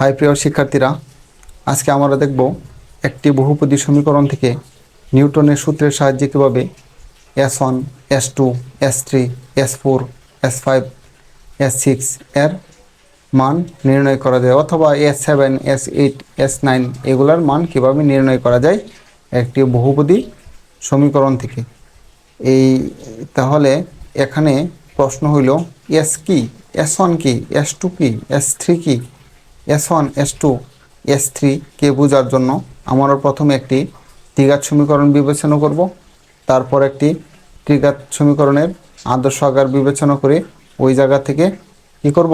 High প্রিয় শিক্ষার্থীরা, আজকে আমরা দেখব একটি বহুপদী সমীকরণ থেকে নিউটনের সূত্রের সাহায্যে কীভাবে S one S two S three S four S five S six এর মান নির্ণয় করা যায় অথবা S seven S eight S nine এগুলার মান কীভাবে নির্ণয় করা যায় একটি বহুপদী সমীকরণ থেকে। এই তাহলে এখানে প্রশ্ন হইল এস কি? এস ওয়ান কি? এস টু কি? এস থ্রি কি? S one S two S three কে বোঝার জন্য আমরা প্রথমে একটি ত্রিঘাত সমীকরণ বিবেচনা করব। তারপর একটি ত্রিঘাত সমীকরণের আদর্শ আকার বিবেচনা করে ওই জায়গা থেকে কি করব?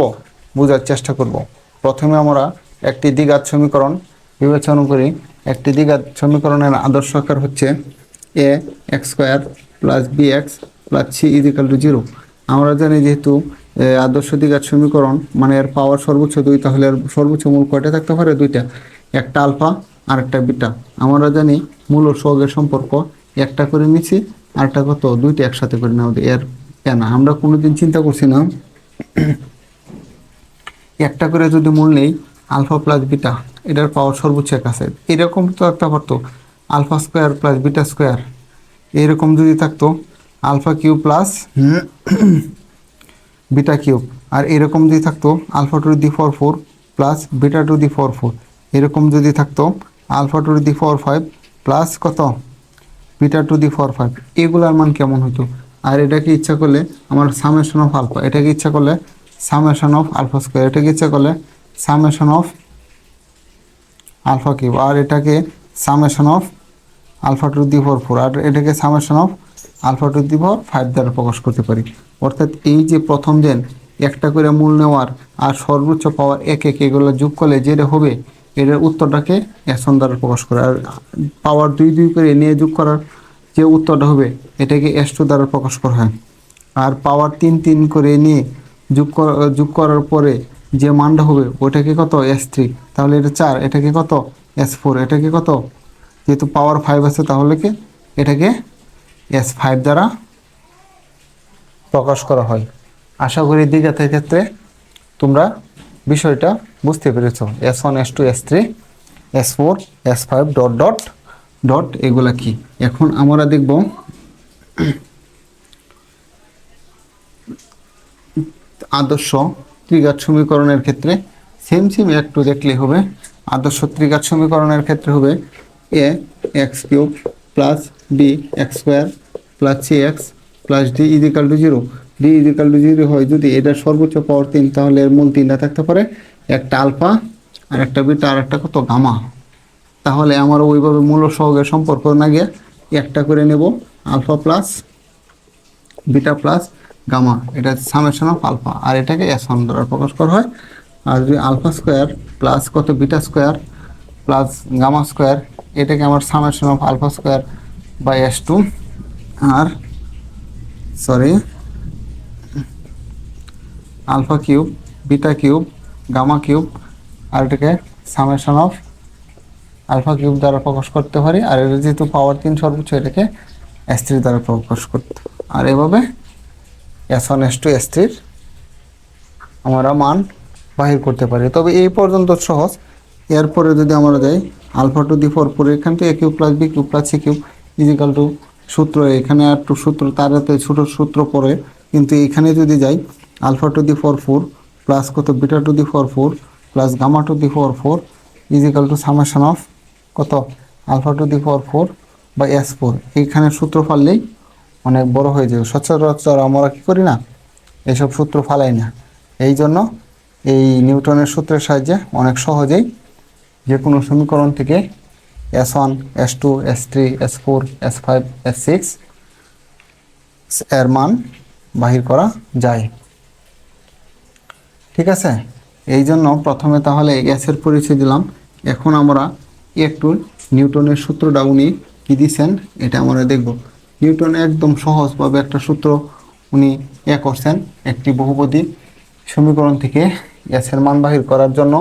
বোঝার চেষ্টা করব। প্রথমে আমরা একটি দ্বিঘাত সমীকরণ বিবেচনা করি। একটি দ্বিঘাত সমীকরণের আদর্শ আকার হচ্ছে A X square plus B X plus C equal to zero আমরা জানি যেহেতু আদর্শ দ্বিঘাত সমীকরণ মানে এর পাওয়ার সর্বোচ্চ দুই, তাহলে এর সর্বোচ্চ মূল কয়টা থাকতে পারে? দুইটা। একটা আলফা আর একটা বিটা। আমরা জানি মূল সহগের সম্পর্ক, একটা করে নিচ্ছি একটা কত? দুইটা একসাথে করে নেওয়া এর কেন? আমরা কোনোদিন চিন্তা করছি না। একটা করে যদি মূল নেই, আলফা প্লাস বিটা, এটার পাওয়ার সর্বোচ্চ এক আছে। এরকম তো একটা পারতো alpha square plus beta square, এরকম যদি থাকতো, alpha cube plus beta cube. আর এরকম যদি থাকতো, alpha to the four four plus beta to the four four. এরকম যদি থাকতো, alpha to the four five plus কত? Beta to the four five. এগুলার মান কেমন হতো আর এটাকে ইচ্ছা করলে আমার সামেশন অফ আলফা এটাকে ইচ্ছা করলে সামেশন অফ আলফা স্কোয়ার এটাকে ইচ্ছা করলে সামেশন অফ আলফা কিউব। আর এটাকে summation of alpha to the four four, আর এটাকে summation of alpha to the four five দ্বারা প্রকাশ করতে পারি। অর্থাৎ এই যে প্রথম দিন একটা করে মূল নেওয়ার আর সর্বোচ্চ পাওয়ার এক এক এগুলো যোগ করলে যেটা হবে, এটার উত্তরটাকে এসন দ্বারা প্রকাশ করে। আর পাওয়ার দুই দুই করে নিয়ে যোগ করার যে উত্তরটা হবে, এটাকে এস টু দ্বারা প্রকাশ করা হয়। আর পাওয়ার তিন তিন করে নিয়ে যোগ কর- যোগ করার পরে যে মানটা হবে, ওটাকে কত? এস থ্রি তাহলে এটা চার, এটাকে কত? এস ফোর এটাকে কত? যেহেতু পাওয়ার ফাইভ আছে, তাহলে কি? এটাকে এস ফাইভ দ্বারা প্রকাশ করা হয়। আশা করি দ্বিঘাতের ক্ষেত্রে তোমরা বিষয়টা বুঝতে পেরেছ। S one S two S three S four S five dot dot dot এগুলা কি? এখন আমরা দেখব আদর্শ ত্রিঘাত সমীকরণের ক্ষেত্রে। সেম সেম একটু দেখলেই হবে। আদর্শ ত্রিঘাত সমীকরণের ক্ষেত্রে হবে A X cube plus B X square plus C X plus D equal to zero D equal to zero হয় যদি এটা সর্বোচ্চ পাওয়ার তিন, তাহলে এর মূল তিনটা থাকতে পারে। একটা আলফা আর একটা বিটা আর একটা কত? গামা তাহলে আমার ওইভাবে মূল সহগের সম্পর্ক না গিয়ে একটা করে নেব। Alpha plus beta plus gamma এটা সামেশন অফ আলফা আর এটাকে এস ওয়ান দ্বারা প্রকাশ করা হয়। আর যদি আলফা স্কোয়ার প্লাস কত? Beta square plus gamma square এটাকে আমার summation of alpha square by S two R, sorry, alpha cube, beta cube, gamma cube, আর এটাকে সামেশন অফ আলফা কিউব দ্বারা প্রকাশ করতে পারি। আর এটা যেহেতু পাওয়ার তিন সর্বোচ্চ, এটাকে এস থ্রি দ্বারা প্রকাশ করতে আর এভাবে S one, S two, S থ্রির আমরা মান বাহির করতে পারি। তবে এই পর্যন্ত সহজ। এরপরে যদি আমরা যাই, alpha to the four four, এখান থেকে Q plus B, Q plus C, Q equal to সূত্র, এখানে আর টু সূত্র, তার ছোটো সূত্র পড়ে। কিন্তু এখানে যদি যাই, alpha to the four four plus কত, beta to the four four plus gamma to the four four equal to summation of কত, alpha to the four four বা এস ফোর। এইখানে সূত্র ফাললেই অনেক বড় হয়ে যাবে। সচরাচর আমরা কী করি না এইসব সূত্র ফালাই না। এই জন্য এই নিউটনের সূত্রের সাহায্যে অনেক সহজেই যে কোনো সমীকরণ থেকে S one S two S three S four S five S six এর মান বাহির করা যায়। ঠিক আছে? এই জন্য প্রথমে তাহলে গ্যাসের পরিচয় দিলাম। এখন আমরা একটু নিউটনের সূত্রটা উনি কী দিচ্ছেন এটা আমরা দেখব। নিউটন একদম সহজভাবে একটা সূত্র উনি এ করছেন, একটি বহুপদী সমীকরণ থেকে গ্যাসের মান বাহির করার জন্য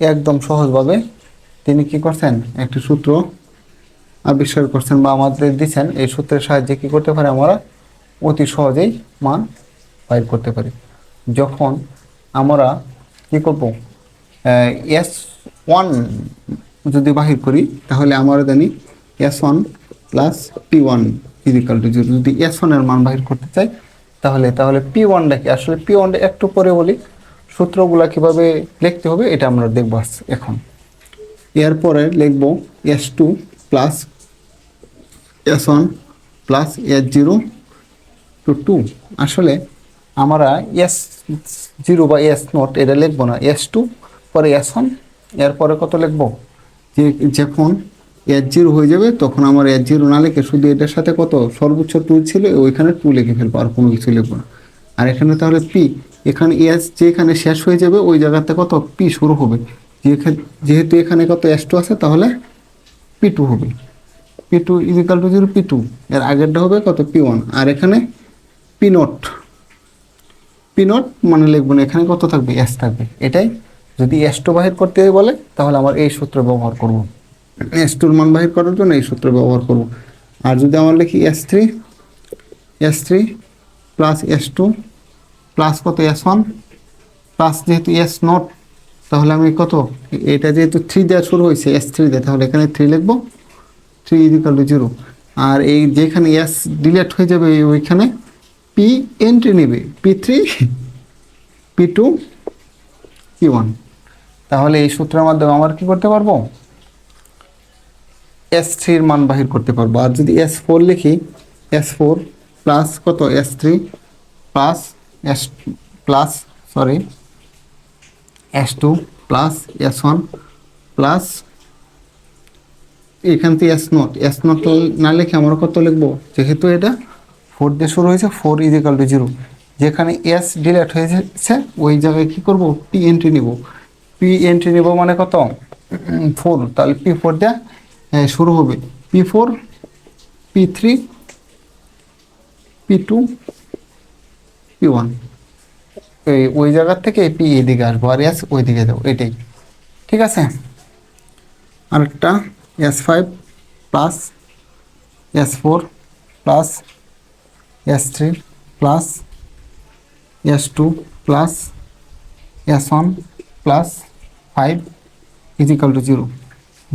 একদম সহজভাবে তিনি কি করছেন? একটি সূত্র আবিষ্কার করছেন বা আমাদের দিচ্ছেন। এই সূত্রের সাহায্যে কি করতে পারি আমরা? অতি সহজেই মান বাইর করতে পারি। যখন আমরা কি করব? এস ওয়ান যদি বাহির করি, তাহলে আমরা জানি S one plus P one equal to zero যদি এস ওয়ানের মান বাহির করতে চাই, তাহলে তাহলে পি ওয়ানটা কি? আসলে পি ওয়ানটা একটু পরে বলি। সূত্রগুলা কীভাবে লিখতে হবে, এটা আমরা দেখব এখন। এরপরে লিখব S two plus S one plus S zero two two আসলে আমরা এস জিরো বা এস নট এটা লিখব না। এস টু পরে এস ওয়ান এরপরে কত লিখব? যে, যখন এস জিরো হয়ে যাবে, তখন আমার এস জিরো না লিখে শুধু এটার সাথে কত? সর্বোচ্চ টু ছিল, ওইখানে টু লিখে ফেলব, আর কোনো কিছু লিখব না। আর এখানে তাহলে পি এখানে এস যেখানে শেষ হয়ে যাবে, ওই জায়গাতে কত? পি শুরু হবে। যেহেতু এখানে কত এস টু আছে, তাহলে পি টু হবে। P two equal to zero P two এর আগেরটা হবে কত? পি ওয়ান আর এখানে পি নট পি নট মানে লিখব না, এখানে কত থাকবে? এস থাকবে। এটাই যদি এস টু বাহির করতে বলে, তাহলে আমার এই সূত্র ব্যবহার করব। এস টুর মান বাহির করার জন্য এই সূত্র ব্যবহার করব। আর যদি আমার লিখি S three S three plus S two plus কত? এস ওয়ান প্লাস যেহেতু এস নট তাহলে আমি কত? এটা যেহেতু থ্রি দেওয়া শুরু হয়েছে এস থ্রি দিয়ে, তাহলে এখানে থ্রি লিখব। থ্রি ইজিক্যাল টু জিরো আর এই যেখানে এস ডিলেট হয়ে যাবে ওইখানে পি এন্ট্রি নেবে। P three P two P one তাহলে এই সূত্রের মাধ্যমে আমরা কি করতে পারব? এস থ্রির মান বাহির করতে পারব। আর যদি এস ফোর লিখি এস ফোর প্লাস কত? S three plus S plus sorry S two plus S one plus এখান থেকে এস নট। এস নট না লিখে আমরা কত লিখব? যেহেতু এটা ফোর দিয়ে শুরু হয়েছে ফোর ইজিক্যাল টু জিরো যেখানে এস ডিলেট হয়েছে, ওই জায়গায় কি করব? পি এন্ট্রি নিব। পি এন্ট্রি নিব মানে কত? ফোর তাহলে পি ফোর দিয়ে শুরু হবে। P four P three P two P one এই, ওই জায়গার থেকে পি এদিকে আসব, আর এস ওই দিকে যাব, এটাই। ঠিক আছে? আরেকটা S five plus S four plus S three plus S two plus S one plus five equal to zero.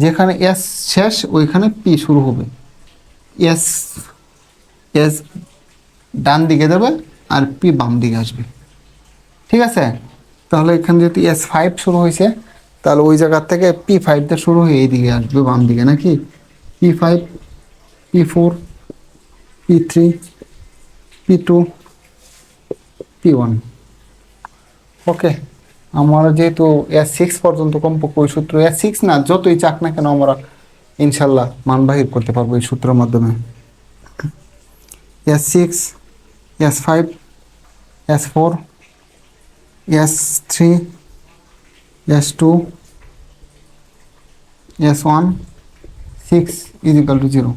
যেখানে এস শেষ, ওইখানে পি শুরু হবে। এস এস ডান দিকে দেবে আর পি বাম দিকে আসবে। ঠিক আছে? তাহলে এখানে যদি এস ফাইভ শুরু হয়েছে, তাহলে ওই জায়গার থেকে পি ফাইভটা শুরু হয়ে এইদিকে আসবে বাম দিকে, নাকি? P five P four P three P two P one okay আমরা যেহেতু এস সিক্স পর্যন্ত কমপক্ষে ওই সূত্র এস সিক্স না, যতই চাক না কেন আমরা ইনশাল্লাহ মান বাহির করতে পারব এই সূত্রের মাধ্যমে। S six S five S four S three S two S one six equal to zero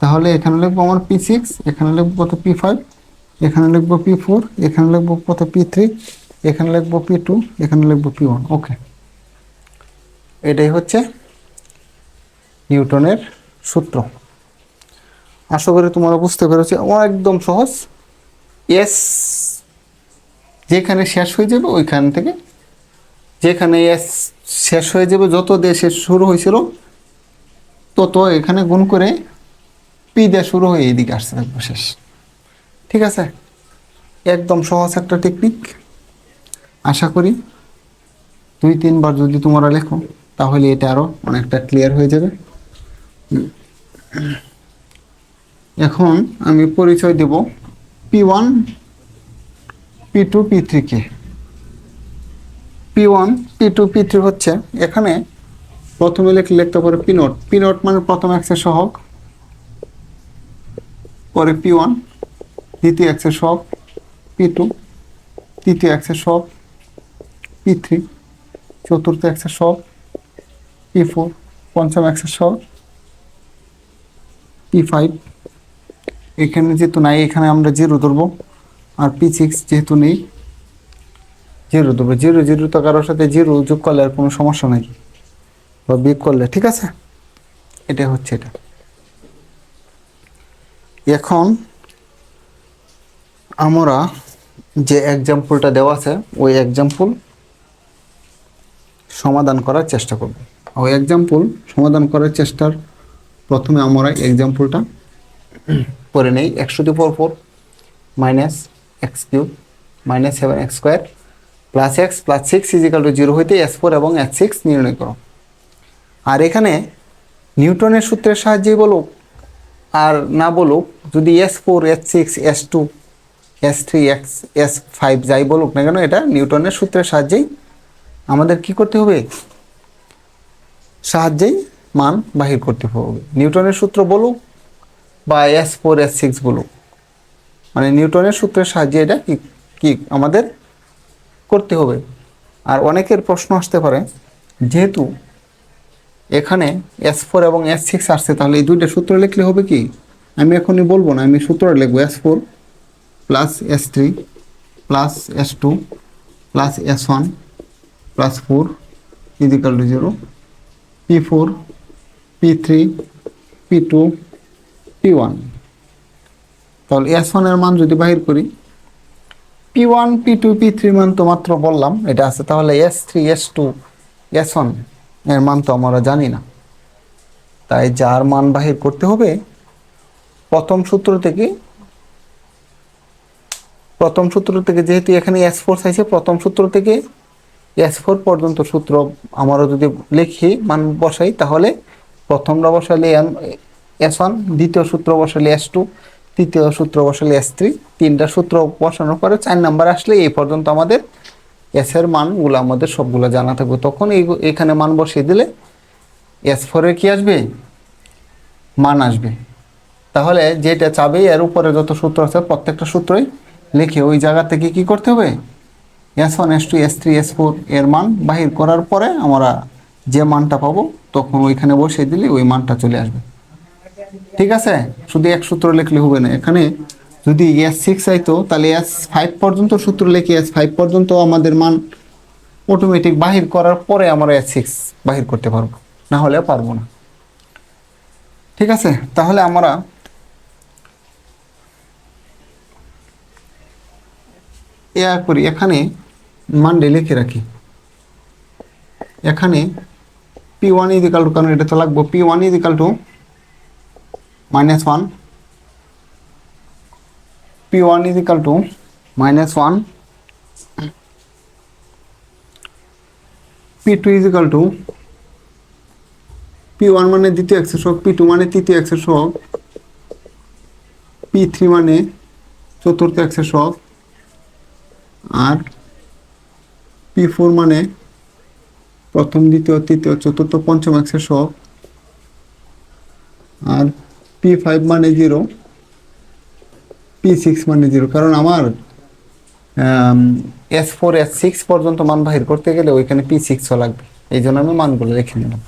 তাহলে এখানে লিখব আমার পি সিক্স এখানে লিখব কত পি ফাইভ এখানে লিখব পি ফোর এখানে লিখব কত পি থ্রি এখানে লিখব পি টু এখানে লিখব পি ওয়ান ওকে এটাই হচ্ছে নিউটনের সূত্র। আশা করি তোমরা বুঝতে পেরেছ। একদম সহজ। এস যেখানে শেষ হয়ে যাবে, ওইখান থেকে যেখানে শেষ হয়ে যাবে, যত দেশে শুরু হয়েছিল, তত এখানে গুণ করে পি দিয়ে শুরু হয়ে এইদিকে আসতে থাকবে শেষ। ঠিক আছে? একদম সহজ একটা টেকনিক আশা করি দুই, তিনবার যদি তোমরা লেখো, তাহলে এটা আরও অনেকটা ক্লিয়ার হয়ে যাবে। এখন আমি পরিচয় দেব P one P two P three থ্রিকে P one P two P three হচ্ছে এখানে প্রথমে লিখলে লিখতে পারে পি নোট পি নোট মানে প্রথম অ্যাক্সের সহগ, পরে পি ওয়ান দ্বিতীয় অ্যাক্সের সহগ পি টু তৃতীয় অ্যাক্সের সহগ পি থ্রি চতুর্থ অ্যাক্সের সহগ পি ফোর পঞ্চম অ্যাক্সের সহগ পি ফাইভ এখানে যেহেতু নাই, এখানে আমরা জিরো ধরবো। আর পি সিক্স যেহেতু নেই, জিরো, দেবো জিরো জিরো তো কারোর সাথে জিরো যোগ করলে আর কোনো সমস্যা নেই। বা বিয়োগ করলে, ঠিক আছে? এটা হচ্ছে এটা। এখন আমরা যে এক্সাম্পলটা দেওয়া আছে, ওই এক্সাম্পল সমাধান করার চেষ্টা করব। ওই এক্সাম্পল সমাধান করার চেষ্টার প্রথমে আমরা এক্সাম্পলটা পরে নেই। একশো two four four minus X cube minus seven X square plus X plus six equal to zero হইতে এস ফোর এবং এস সিক্স নির্ণয় করো। আর এখানে নিউটনের সূত্রের সাহায্যে বলুক আর না বলুক, যদি S four S six S two S three, X S five যাই বলুক না কেন, এটা নিউটনের সূত্রের সাহায্যেই আমাদের কি করতে হবে? সাহায্যেই মান বাহির করতে হবে। নিউটনের সূত্র বলুক বা এস ফোর এস সিক্স বলুক। মানে নিউটনের সূত্রের সাহায্যে এটা কি কি আমাদের করতে হবে। আর অনেকের প্রশ্ন আসতে পারে, যেহেতু এখানে এস ফোর এবং এস সিক্স আসছে, তাহলে এই দুইটা সূত্র লিখলে হবে কি? আমি এখনই বলব না, আমি সূত্র লিখব S four plus S three plus S two plus S one plus four equal to zero P four P three P two P one তাহলে এস ওয়ানের মান যদি বাহির করি P one P two P three মান তো মাত্র বললাম, এটা আছে, তাহলে S three S two S ওয়ানের মান তো আমরা জানি না। তাই যার মান বাহির করতে হবে, প্রথম সূত্র থেকে, প্রথম সূত্র থেকে যেহেতু এখানে এস ফোর চাইছে, প্রথম সূত্র থেকে এস ফোর পর্যন্ত সূত্র আমরা যদি লিখি, মান বসাই, তাহলে প্রথমটা বসালে এস ওয়ান দ্বিতীয় সূত্র বসালে এস টু তৃতীয় সূত্র বসালে এস থ্রি তিনটা সূত্র বসানোর পরে চার নাম্বার আসলে এই পর্যন্ত আমাদের এস এর মানগুলো আমাদের সবগুলো জানা থাকবে। তখন এই এখানে মান বসিয়ে দিলে এস ফোরের কি আসবে? মান আসবে। তাহলে যেটা চাবে এর উপরে যত সূত্র আছে প্রত্যেকটা সূত্রই লিখে ওই জায়গা থেকে কি করতে হবে? S one S two S three S four এর মান বাহির করার পরে আমরা যে মানটা পাবো তখন ওইখানে বসিয়ে দিলে ওই মানটা চলে আসবে। ঠিক আছে? শুধু এক সূত্র লিখলে হবে না। এখানে যদি এস সিক্স আইতো, তাহলে এস ফাইভ পর্যন্ত সূত্র লিখে এস ফাইভ পর্যন্ত আমাদের মান অটোমেটিক বাহির করার পরে আমরা এস সিক্স বাহির করতে পারব। না হলে পারব না। ঠিক আছে? তাহলে আমরা ইয়া করি। এখানে মানডে লিখে রাখি। এখানে পি ওয়ান ইজিকাল টু কারণ এটা তো লাগবো P one equal to minus 1 p1 is equal to minus 1 p2 is equal to p1 মানে দ্বিতীয় এক্সের সহগ p2 মানে তৃতীয় এক্সের সহগ p3 মানে চতুর্থ এক্সের সহগ আর p4 মানে প্রথম, দ্বিতীয়, তৃতীয়, চতুর্থ, পঞ্চম এক্সের সহগ আর পি ফাইভ মানে জিরো পি সিক্স মানে জিরো কারণ আমার এস ফোর এস সিক্স পর্যন্ত মান বাহির করতে গেলে ওইখানে পি সিক্সও লাগবে। এই জন্য আমি মানগুলো রেখে নিলাম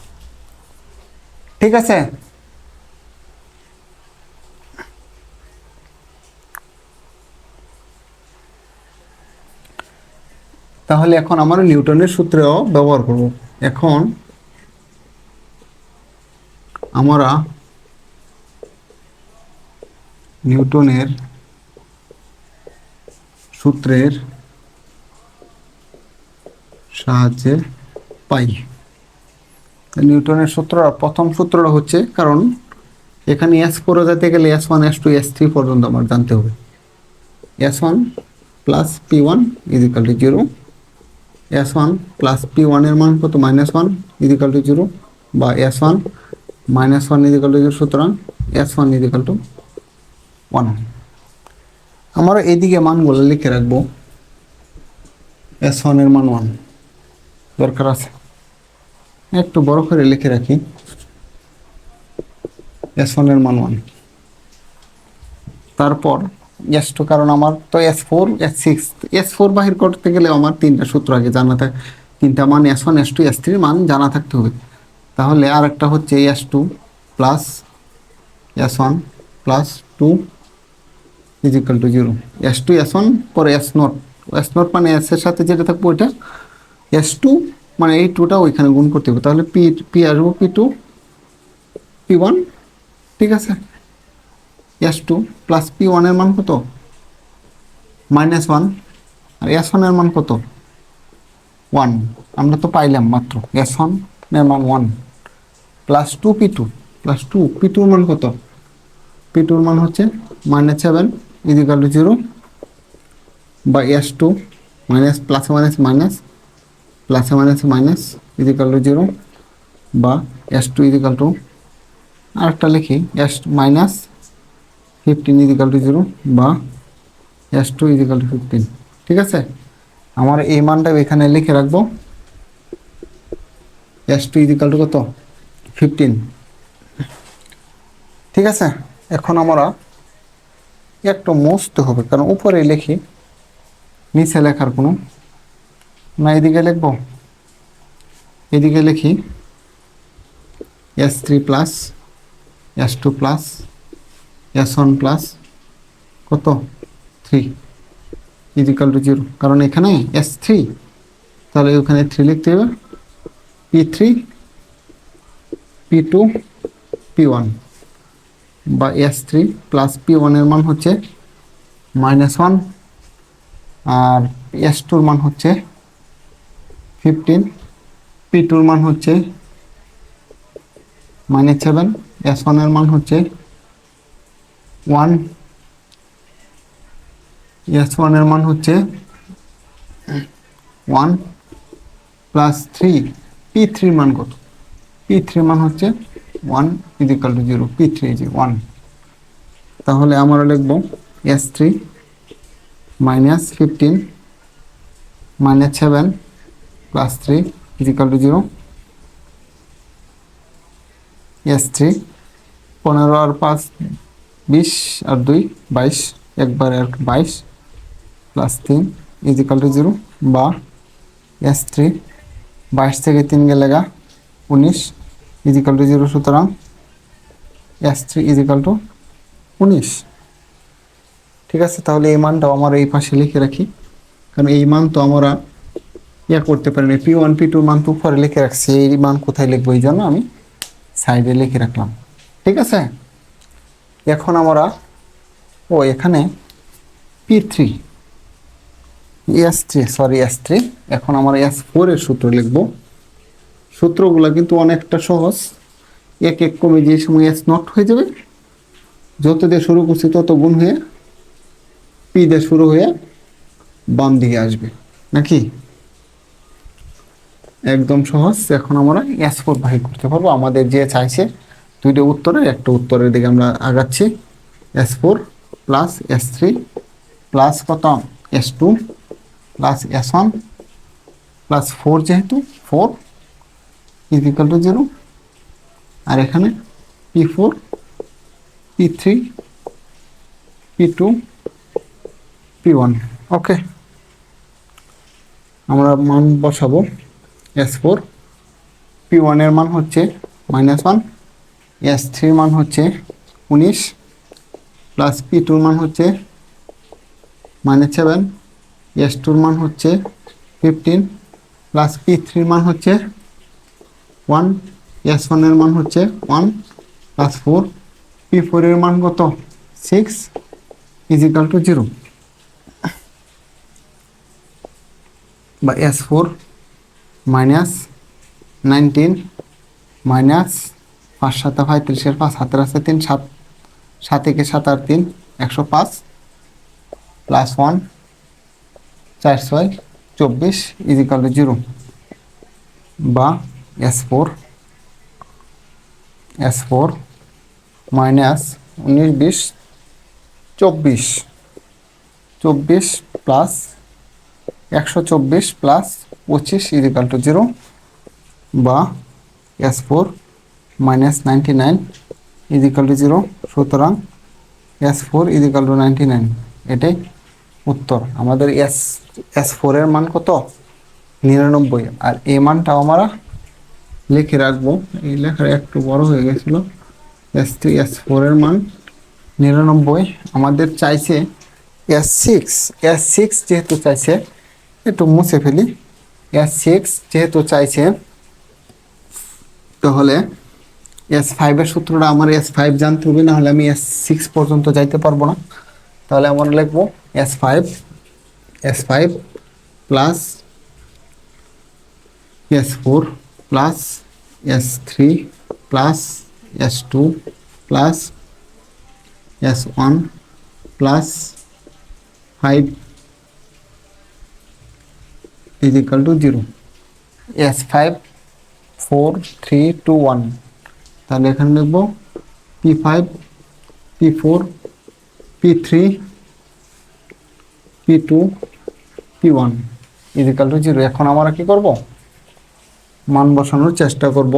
ঠিক আছে? তাহলে এখন আমরা নিউটনের সূত্রেও ব্যবহার করব। এখন আমরা নিউটনের সূত্রের সাহায্যে পাই। নিউটনের সূত্র, প্রথম সূত্রটা হচ্ছে, কারণ এখানে এস ফোরে যেতে গেলে S one S two S three পর্যন্ত আমার জানতে হবে। S one plus P one equal to zero S one plus P ওয়ানের মান কত? Minus one equal to zero বা S one minus one equal to zero সুতরাং S one equal to one আমরা এইদিকে মানগুলো লিখে রাখব। এস ওয়ানের মান ওয়ান দরকার আছে। একটু বড় করে লিখে রাখি। এস ওয়ানের মান ওয়ান তারপর এস টু কারণ আমার তো S four S six S four বাহির করতে গেলে আমার তিনটা সূত্র আগে জানা থাকে তিনটা মান S one S two S থ্রির মান জানা থাকতে হবে। তাহলে আর একটা হচ্ছে S two plus S one plus two is equal to zero S two S one পরে এস নট এস নট মানে এস এর সাথে যেটা থাকবে ওইটা এস টু মানে এই টুটা ওইখানে গুণ করতে হবে। তাহলে পি পি আসব পি টু পি ওয়ান ঠিক আছে? এস টু প্লাস পি ওয়ানের মান কত? মাইনাস ওয়ান আর এস ওয়ানের মান কত? ওয়ান আমরা তো পাইলাম মাত্র। এস ওয়ানের মান one plus two P two plus two P টুর মান কত? পি টুর মান হচ্ছে minus seven is equal to zero বা S two minus plus minus minus plus minus minus is equal to zero বা S two is equal to আরেকটা লিখি, S minus fifteen is equal to zero বা S two is equal to fifteen ঠিক আছে? আমার এই মানটা এখানে লিখে রাখব। S two is equal to কত? ফিফটিন ঠিক আছে? এখন আমরা একটু মুছতে হবে, কারণ উপরে লিখি, নিচে লেখার কোনো না, এদিকে লিখব? এদিকে লিখি S three plus S two plus S one plus কত? Three is equal to zero কারণ এখানে এস থ্রি তাহলে ওখানে থ্রি লিখতে হবে P three P two P one বা এস থ্রি প্লাস পি ওয়ানের মান হচ্ছে মাইনাস ওয়ান আর এস টুর মান হচ্ছে ফিফটিন পি টুর মান হচ্ছে মাইনাস সেভেন এস ওয়ানের মান হচ্ছে ওয়ান এস ওয়ানের মান হচ্ছে ওয়ান প্লাস থ্রি পি থ্রির মান কত? পি থ্রির মান হচ্ছে one is equal to zero P three is one তাহলে আমরা লিখব S three minus fifteen minus seven plus three is equal to zero S three পনেরো আর পাঁচ বিশ আর দুই বাইশ, একবার আর বাইশ প্লাস তিন ইজিক্যাল টু জিরো বা এস থ্রি বাইশ থেকে তিন গেলে গা উনিশ ইজিক্যাল টু জিরো সুতরাং S three is equal to উনিশ। ঠিক আছে? তাহলে এই মানটাও আমার এই পাশে লিখে রাখি। কারণ এই মান তো আমরা ইয়া করতে পারি না। পি ওয়ান পি টুর মান তো উপরে লিখে রাখছি। এই মান কোথায় লিখব এই জন্য আমি সাইডে লিখে রাখলাম। ঠিক আছে? এখন আমরা, ও, এখানে P three S three sorry S three এখন আমরা এস ফোরের সূত্র লিখব। সূত্রগুলো কিন্তু অনেকটা সহজ। এক এক কমে যে সময় এস নট হয়ে যাবে, যত দিয়ে শুরু করছি তত গুণ হয়ে পি দিয়ে শুরু হয়ে বাম দিকে আসবে। নাকি? একদম সহজ। এখন আমরা এস ফোর বাহির করতে পারব। আমাদের যে চাইছে, দুইটা উত্তরের, একটা উত্তরের দিকে আমরা আগাচ্ছি। S four plus S three plus কত? S two plus S one plus four যেহেতু four is equal to zero আর এখানে P four P three P two P one okay আমরা মান বসাবো এস ফোর পি ওয়ানের মান হচ্ছে মাইনাস ওয়ান এস থ্রির মান হচ্ছে উনিশ। প্লাস পি টুর মান হচ্ছে মাইনাস সেভেন এস টুর মান হচ্ছে ফিফটিন প্লাস পি থ্রির মান হচ্ছে ওয়ান এস ওয়ানের মান হচ্ছে ওয়ান প্লাস ফোর পি ফোরের মান কত? Six is equal to zero বা S four minus nineteen minus পাঁচ সাতা পঁয়ত্রিশের পাঁচ হাতের আছে তিন, সাত সাত একে সাত আর তিন, একশো পাঁচ প্লাস ওয়ান চার, ছয়, চব্বিশ ইজিক্যাল টু জিরো বা S four S four minus উনিশ, বিশ, চব্বিশ। চব্বিশ প্লাস একশো চব্বিশ প্লাস পঁচিশ ইজিক্যাল টু জিরো বা S four minus ninety nine is equal to zero সুতরাং S four is equal to ninety nine এটাই উত্তর। আমাদের এস এস ফোরের মান কত? নিরানব্বই। আর এই মানটাও আমরা লিখে রাখব। এই লেখার একটু বড় হয়ে গেছিল। এস থ্রি এস ফোরের মান নিরানব্বই। আমাদের চাইছে এস সিক্স এস সিক্স যেহেতু চাইছে, একটু মুছে ফেলি। এস সিক্স যেহেতু চাইছে, তাহলে এস ফাইভের সূত্রটা আমার এস ফাইভ জানতে হবে না হলে আমি এস সিক্স পর্যন্ত যাইতে পারব না। তাহলে আমরা লিখব S five S five plus S four plus S three plus S two plus S one plus five is equal to zero S five four three two one তাহলে এখানে লিখব P five P four P three P two P one is equal to zero এখন আমরা কি করব? মান বসানোর চেষ্টা করব।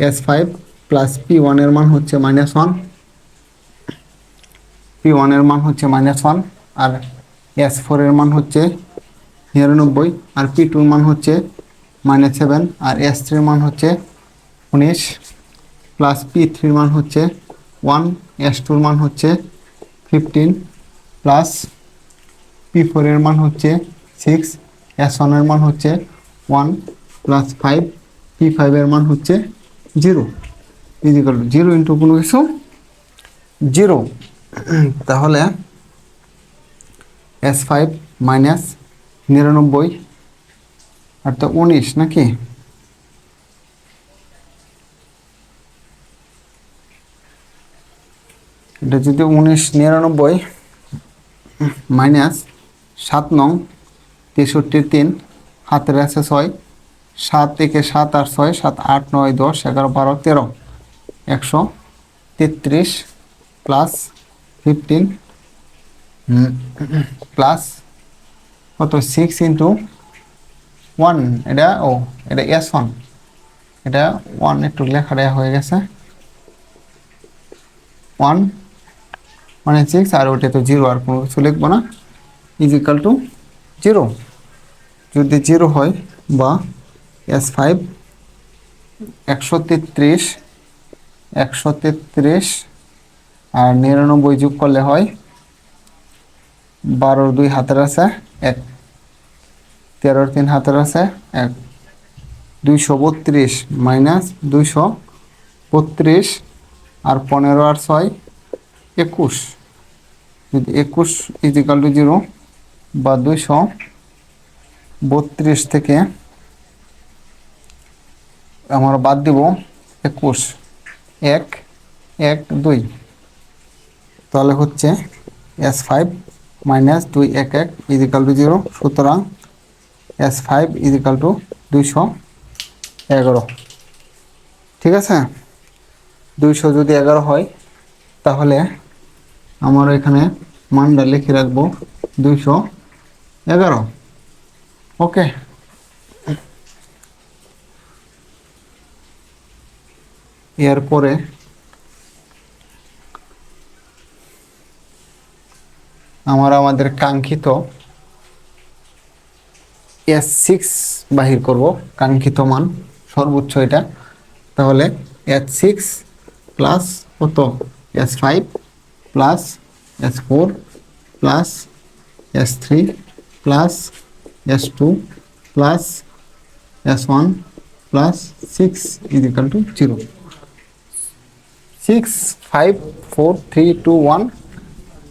এস ফাইভ প্লাস পি ওয়ানের মান হচ্ছে মাইনাস ওয়ান পি ওয়ানের মান হচ্ছে মাইনাস ওয়ান আর এস ফোরের মান হচ্ছে নিরানব্বই আর পি টুর মান হচ্ছে মাইনাস সেভেন আর এস থ্রির মান হচ্ছে উনিশ প্লাস পি থ্রির মান হচ্ছে ওয়ান এস টুর মান হচ্ছে ফিফটিন প্লাস পি ফোরের মান হচ্ছে সিক্স এস ওয়ানের মান হচ্ছে ওয়ান প্লাস ফাইভ পি ফাইভের মান হচ্ছে zero is equal to zero into কোনো কিছু? জিরো তাহলে এস ফাইভ মাইনাস নিরানব্বই, আর তো উনিশ নাকি? এটা যদি উনিশ নিরানব্বই মাইনাস সাত নং তেষট্টি তিন হাতের আছে ছয়, সাত থেকে সাত আর ছয়, সাত আট, নয়, দশ, এগারো, বারো, তেরো। একশো তেত্রিশ প্লাস ফিফটিন প্লাস কত? সিক্স ইন্টু ওয়ান এটা ও, এটা এস ওয়ান এটা ওয়ান একটু লেখাটা হয়ে গেছে। ওয়ান মানে সিক্স আর ওটা তো জিরো আর কোনো কিছু লিখব না। ইজিক্যাল টু জিরো যদি জিরো হয় বা এস ফাইভ একশো তেত্রিশ একশো তেত্রিশ, আর নিরানব্বই যোগ করলে হয় বারোর দুই হাতের আছে, এক। তেরোর তিন হাতের আছে, এক। দুইশো বত্রিশ মাইনাস দুইশো বত্রিশ, আর পনেরো আর ছয়, একুশ। যদি একুশ ইজিক্যাল টু জিরো বা দুইশো বত্রিশ থেকে আমরা বাদ দিব একুশ। এক এক, দুই। তাহলে হচ্ছে এস ফাইভ মাইনাস দুই, এক এক ইজিক্যাল টু জিরো। সুতরাং S five is equal to দুইশো এগারো। ঠিক আছে? দুইশো যদি এগারো হয়, তাহলে আমার এখানে মানটা লিখে রাখব দুইশো এগারো। ওকে এরপরে আমরা আমাদের কাঙ্ক্ষিত এস সিক্স বাহির করব, কাঙ্ক্ষিত মান, সর্বোচ্চ এটা। তাহলে এস সিক্স প্লাস কত? S five plus S four plus S three plus S two plus S one plus six is equal to zero six five four three two one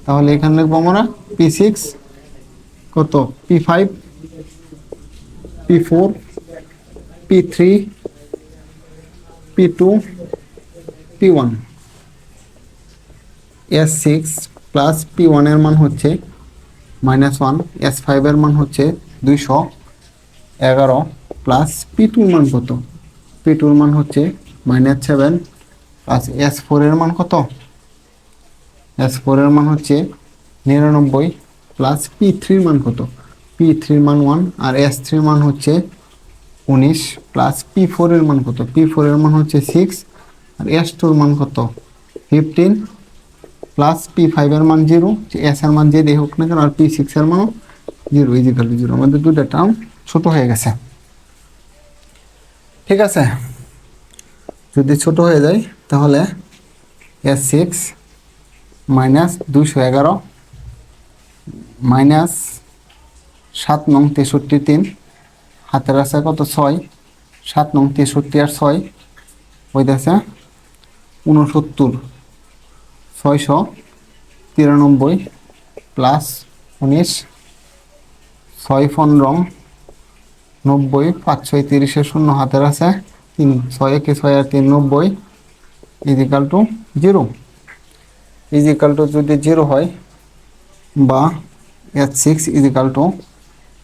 তাহলে এখানে লিখব আমরা পি সিক্স কত? P five P four P three P two P one S six plus P ওয়ানের মান হচ্ছে minus one S ফাইভের মান হচ্ছে দুইশো এগারো প্লাস পি টুর মান কত পি টুর মান হচ্ছে মাইনাস সেভেন প্লাস এস ফোরের মান কত এস ফোরের মান হচ্ছে নিরানব্বই প্লাস পি থ্রির মান কত পি থ্রির মান ওয়ান আর এস থ্রির মান হচ্ছে উনিশ প্লাস পি ফোরের মান কত পি ফোরের মান হচ্ছে সিক্স আর এস টুর মান কত ফিফটিন প্লাস পি ফাইভের মান জিরো এস এর মান যে দেই হোক না কেন আর পি সিক্সের মানও জিরো ইজিক্যাল টু জিরো আমাদের দুটা টার্ম ছোট হয়ে গেছে। ঠিক আছে? যদি ছোট হয়ে যায়, তাহলে এস সিক্স মাইনাস দুইশো এগারো মাইনাস সাত নং তেষট্টি তিন। হাতের আছে কত? ছয়। সাত নং তেষট্টি আর ছয়। হইতেছে উনসত্তর ছয়শো তিরানব্বই প্লাস উনিশ ছয় পনেরো নব্বই পাঁচ ছয় তিরিশে শূন্য হাতের আছে, তিন, ছয় একে ছয় আর তিন, নব্বই is equal to zero is equal to যদি জিরো হয়, বা এস সিক্স ইজিক্যাল টু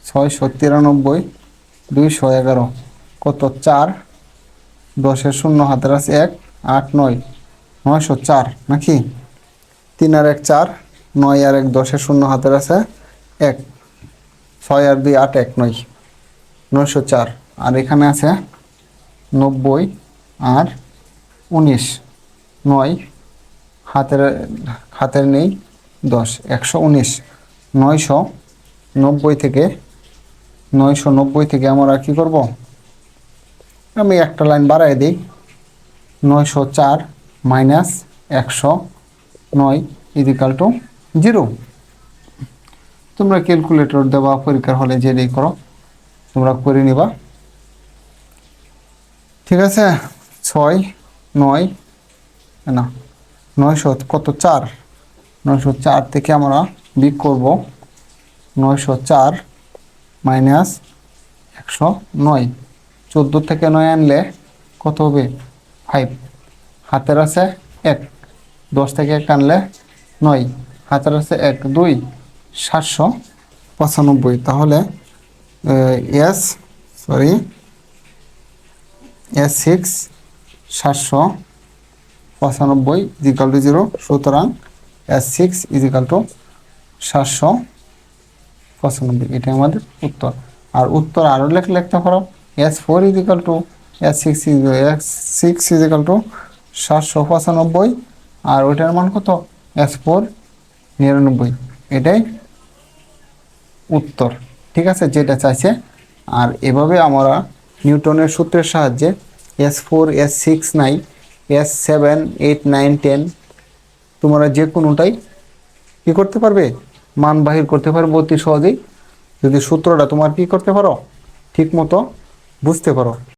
ছয়শো তিরানব্বই, দুইশো এগারো, কত চার দশের শূন্য হাতের আছে এক, আট, নয়, নয়শো চার, নাকি? তিন আর এক চার, নয় আর এক দশের শূন্য হাতের আছে এক। ছয় আর দুই আট এক নয়, নয়শো চার। আর এখানে আছে নব্বই আর উনিশ, নয়, হাতের হাতের নেই, দশ, একশো উনিশ, নয়শো নব্বই থেকে, নয়শো নব্বই থেকে আমরা কি করব? আমি একটা লাইন বাড়াই দিই, নয়শো চার মাইনাস একশো নয় ইজিক্যাল টু জিরো তোমরা ক্যালকুলেটর দেওয়া পরীক্ষার হলে যেটাই করো, তোমরা করে নিবা। ঠিক আছে? ছয়, নয়, না, নয়শো কত? চার। নয়শো চার থেকে আমরা বিক করব নয়শো চার মাইনাস একশো নয়। চোদ্দ থেকে নয় আনলে কত হবে? ফাইভ হাতের আছে এক। দশ থেকে এক আনলে নয়। হাতের আছে এক, দুই। সাতশো পঁচানব্বই। তাহলে এস সরি এস সিক্স, সাতশো পঁচানব্বই ইজিক্যাল টু জিরো সুতরাং S six is equal to সাতশো পঁচানব্বই। এটা আমাদের উত্তর। আর উত্তর আরও লেখ লিখতে পারো। S four is equal to S six S six is equal to সাতশো পঁচানব্বই। আর ওইটার মান কত? এস ফোর, নিরানব্বই। এটাই উত্তর, ঠিক আছে, যেটা চাইছে। আর এভাবে আমরা নিউটনের সূত্রের সাহায্যে এস ফোর এস সিক্স নাই S seven eight nine ten তোমরা যে কোনোটাই কী করতে পারবে? মান বাহির করতে পারবে অতি সহজেই। যদি সূত্রটা তোমার কী করতে পারো? ঠিক মতো বুঝতে পারো।